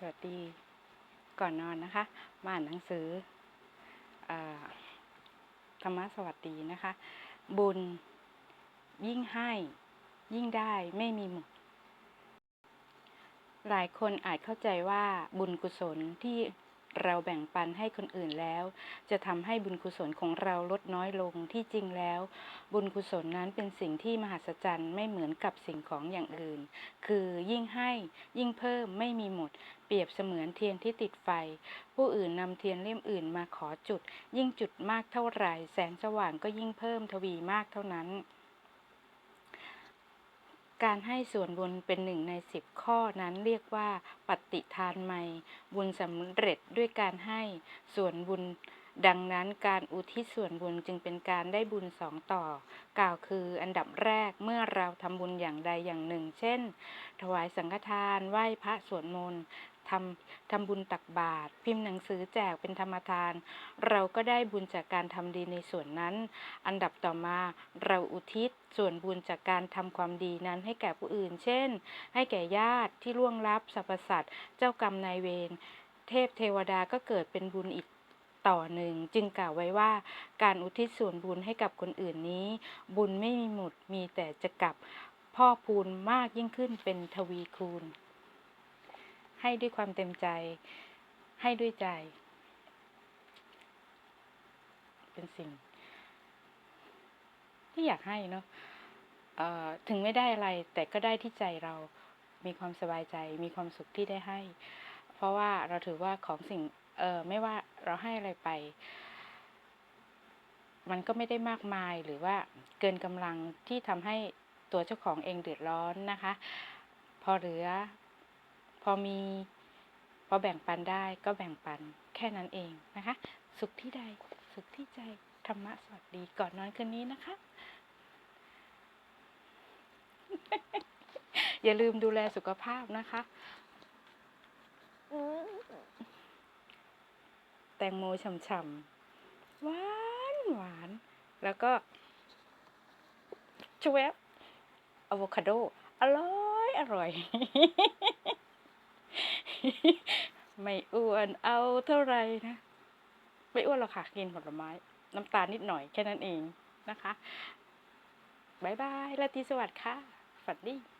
สวัสดีก่อนนอนนะคะ มาอ่านหนังสืออธรรมะสวัสดีนะคะ บุญยิ่งให้ยิ่งได้ไม่มีหมด หลายคนอาจเข้าใจว่าบุญกุศลที่ เราแบ่งปันให้คนอื่นแล้ว จะทำให้บุญกุศลของเราลดน้อยลงที่จริงแล้ว บุญกุศลนั้นเป็นสิ่งที่มหัศจรรย์ไม่เหมือนกับสิ่งของอย่างอื่น คือยิ่งให้ยิ่งเพิ่มไม่มีหมด เปรียบเสมือนเทียนที่ติดไฟ ผู้อื่นนำเทียนเล่มอื่นมาขอจุด ยิ่งจุดมากเท่าไหร่แสงสว่างก็ยิ่งเพิ่มทวีมากเท่านั้น การให้ส่วนบุญเป็นหนึ่งในสิบข้อนั้นเรียกว่าปฏิทานไม่ บุญสำเร็จด้วยการให้ส่วนบุญ ดังนั้นการอุทิศส่วนบุญจึงเป็นการได้บุญสองต่อ กล่าวคืออันดับแรกเมื่อเราทำบุญอย่างใดอย่างหนึ่ง เช่น ถวายสังฆทานไหว้พระสวดมนต์ ทำทำบุญตักบาตรพิมพ์หนังสือแจกเป็นธรรมทาน เราก็ได้บุญจากการทำดีในส่วนนั้น อันดับต่อมาเราอุทิศส่วนบุญจากการทำความดีนั้นให้แก่ผู้อื่น เช่น ให้แก่ญาติที่ล่วงลับสรรพสัตว์เจ้ากรรมนายเวรเทพเทวดาก็เกิดเป็นบุญอีกต่อหนึ่งจึงกล่าวไว้ว่าการอุทิศส่วนบุญให้กับคนอื่นนี้ บุญไม่มีหมดมีแต่จะกลับพ่อพูนมากยิ่งขึ้นเป็นทวีคูณ ให้ด้วยความเต็มใจ ให้ด้วยใจ เป็นสิ่ง ที่อยากให้เนาะถึงไม่ได้อะไร แต่ก็ได้ที่ใจเรามีความสบายใจ มีความสุขที่ได้ให้ เพราะว่าเราถือว่าของสิ่งเออไม่ว่าเราให้อะไรไป มันก็ไม่ได้มากมายหรือว่าเกินกำลังที่ทำให้ตัวเจ้าของเองเดือดร้อนนะคะ พอเหลือ พอมีพอแบ่งปันได้ก็แบ่งปันแค่นั้นเองนะคะ สุขที่ใดสุขที่ใจธรรมะสวัสดีก่อนนอนคืนนี้นะคะ อย่าลืมดูแลสุขภาพนะคะ แตงโมฉ่ำๆหวานหวาน แล้วก็ชเวบอะโวคาโด อร่อย อร่อย ไม่อ้วนเอาเท่าไหร่นะ ไม่อ้วนหรอกค่ะ กินผลไม้ น้ำตาลนิดหน่อยแค่นั้นเองนะคะบายบายลาตรีสวัสดิ์ค่ะฝันดี